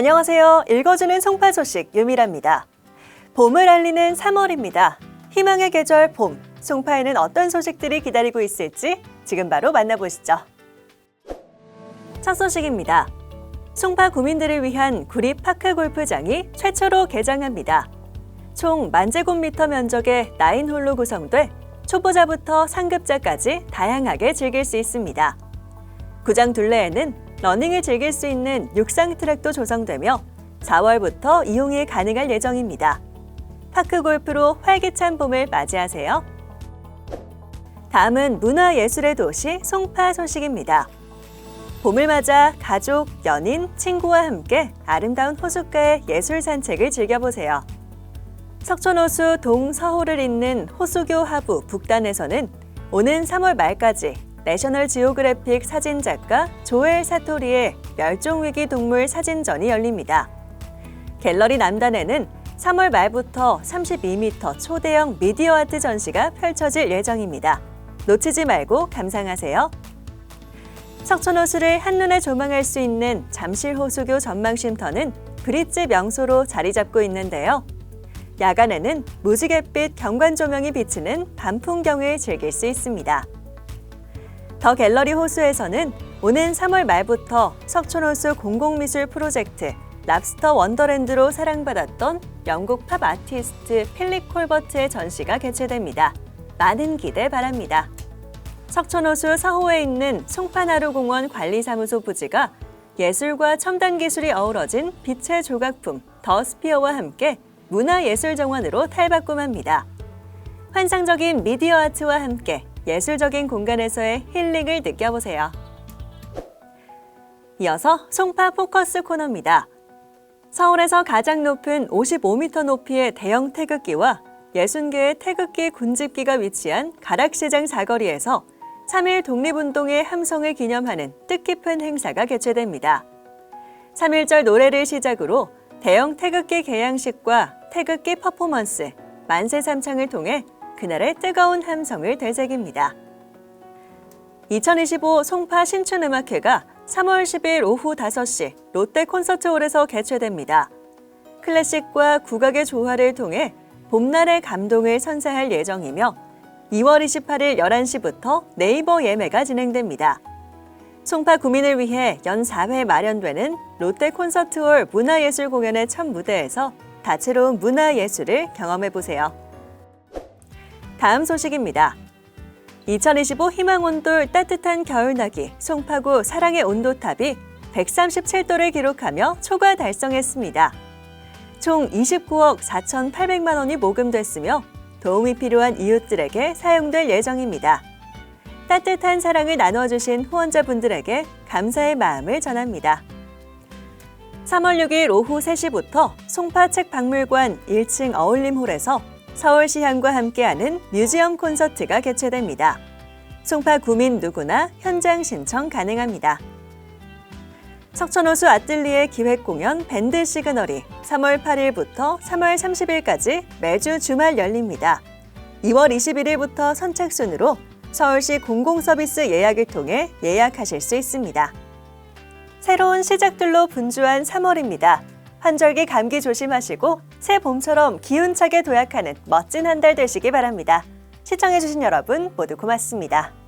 안녕하세요. 읽어주는 송파 소식 유미라입니다. 봄을 알리는 3월입니다. 희망의 계절 봄. 송파에는 어떤 소식들이 기다리고 있을지 지금 바로 만나보시죠. 첫 소식입니다. 송파 구민들을 위한 구립 파크 골프장이 최초로 개장합니다. 총 만제곱미터 면적의 9홀로 구성돼 초보자부터 상급자까지 다양하게 즐길 수 있습니다. 구장 둘레에는 러닝을 즐길 수 있는 육상 트랙도 조성되며 4월부터 이용이 가능할 예정입니다. 파크 골프로 활기찬 봄을 맞이하세요. 다음은 문화예술의 도시 송파 소식입니다. 봄을 맞아 가족, 연인, 친구와 함께 아름다운 호숫가의 예술 산책을 즐겨보세요. 석촌호수 동서호를 잇는 호수교 하부 북단에서는 오는 3월 말까지 내셔널 지오그래픽 사진작가 조엘 사토리의 멸종위기 동물 사진전이 열립니다. 갤러리 남단에는 3월 말부터 32m 초대형 미디어 아트 전시가 펼쳐질 예정입니다. 놓치지 말고 감상하세요. 석촌호수를 한눈에 조망할 수 있는 잠실호수교 전망쉼터는 브릿지 명소로 자리 잡고 있는데요. 야간에는 무지갯빛 경관 조명이 비치는 밤 풍경을 즐길 수 있습니다. 더 갤러리 호수에서는 오는 3월 말부터 석촌호수 공공미술 프로젝트 랍스터 원더랜드로 사랑받았던 영국 팝 아티스트 필립 콜버트의 전시가 개최됩니다. 많은 기대 바랍니다. 석촌호수 서호에 있는 송파나루 공원 관리사무소 부지가 예술과 첨단 기술이 어우러진 빛의 조각품 더 스피어와 함께 문화예술정원으로 탈바꿈합니다. 환상적인 미디어 아트와 함께 예술적인 공간에서의 힐링을 느껴보세요. 이어서 송파 포커스 코너입니다. 서울에서 가장 높은 55m 높이의 대형 태극기와 60개의 태극기 군집기가 위치한 가락시장 사거리에서 3일 독립운동의 함성을 기념하는 뜻깊은 행사가 개최됩니다. 3.1절 노래를 시작으로 대형 태극기 개양식과 태극기 퍼포먼스, 만세 삼창을 통해 그날의 뜨거운 함성을 되새깁니다. 2025 송파 신춘음악회가 3월 10일 오후 5시 롯데 콘서트홀에서 개최됩니다. 클래식과 국악의 조화를 통해 봄날의 감동을 선사할 예정이며 2월 28일 11시부터 네이버 예매가 진행됩니다. 송파 구민을 위해 연 4회 마련되는 롯데 콘서트홀 문화예술 공연의 첫 무대에서 다채로운 문화예술을 경험해 보세요. 다음 소식입니다. 2025 희망온돌 따뜻한 겨울나기 송파구 사랑의 온도탑이 137도를 기록하며 초과 달성했습니다. 총 29억 4,800만 원이 모금됐으며 도움이 필요한 이웃들에게 사용될 예정입니다. 따뜻한 사랑을 나눠주신 후원자분들에게 감사의 마음을 전합니다. 3월 6일 오후 3시부터 송파책 박물관 1층 어울림홀에서 서울시향과 함께하는 뮤지엄 콘서트가 개최됩니다. 송파 구민 누구나 현장 신청 가능합니다. 석천호수 아뜰리에 기획 공연 밴드 시그널이 3월 8일부터 3월 30일까지 매주 주말 열립니다. 2월 21일부터 선착순으로 서울시 공공서비스 예약을 통해 예약하실 수 있습니다. 새로운 시작들로 분주한 3월입니다. 환절기 감기 조심하시고 새 봄처럼 기운차게 도약하는 멋진 한 달 되시기 바랍니다. 시청해주신 여러분 모두 고맙습니다.